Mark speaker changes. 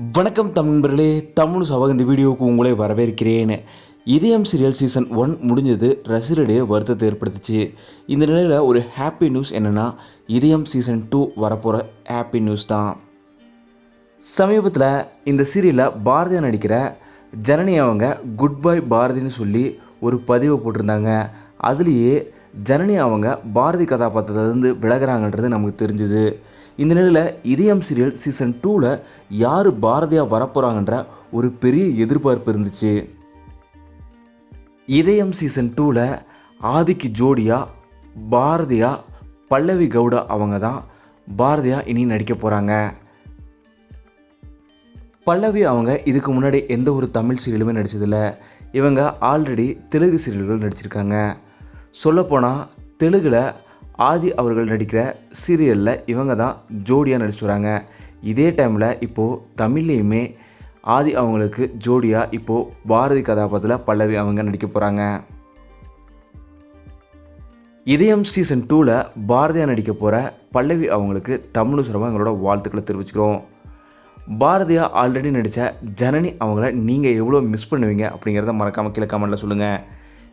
Speaker 1: வணக்கம் தமிழர்களே தமிழ் சவாக இந்த வீடியோவுக்கு உங்களை வரவேற்கிறேன். இதயம் சீரியல் சீசன் ஒன் முடிஞ்சது ரசிகர்களிடையே வருத்தத்தை ஏற்படுத்துச்சு. இந்த நிலையில் ஒரு ஹாப்பி நியூஸ் என்னென்னா இதயம் சீசன் டூ வரப்போகிற ஹாப்பி நியூஸ் தான். சமீபத்தில் இந்த சீரியலில் பாரதியா நடிக்கிற ஜனனி அவங்க குட் பை பாரதின்னு சொல்லி ஒரு பதிவை போட்டிருந்தாங்க. அதுலேயே ஜனனி அவங்க பாரதி கதாபாத்திரத்திலேருந்து விலகுறாங்கன்றது நமக்கு தெரிஞ்சுது. இந்த நிலையில் இதயம் சீரியல் சீசன் டூவில் யார் பாரதியாக வரப்போகிறாங்கன்ற ஒரு பெரிய எதிர்பார்ப்பு இருந்துச்சு. இதயம் சீசன் டூவில் ஆதிக்கு ஜோடியாக பாரதியா பல்லவி கவுடா அவங்க தான் பாரதியா இனி நடிக்க போகிறாங்க பல்லவி அவங்க இதுக்கு முன்னாடி எந்த ஒரு தமிழ் சீரியலுமே நடிச்சதில்ல. இவங்க ஆல்ரெடி தெலுங்கு சீரியல்கள் நடிச்சிருக்காங்க. சொல்லப்போனால் தெலுங்கில் ஆதி அவர்கள் நடிக்கிற சீரியலில் இவங்க தான் ஜோடியாக நடிச்சு வராங்க. இதே டைமில் இப்போது தமிழ்லேயுமே ஆதி அவங்களுக்கு ஜோடியாக இப்போது பாரதி கதாபாத்திரத்தில் பல்லவி அவங்க நடிக்க போகிறாங்க இதயம் சீசன் டூவில் பாரதியாக நடிக்க போகிற பல்லவி அவங்களுக்கு தமிழ் சுரமாக எங்களோட வாழ்த்துக்களை தெரிவிச்சுக்கிறோம். பாரதியா ஆல்ரெடி நடித்த ஜனனி அவங்கள நீங்கள் எவ்வளோ மிஸ் பண்ணுவீங்க அப்படிங்கிறத மறக்காமல் கீழே கமெண்ட்டில் சொல்லுங்கள்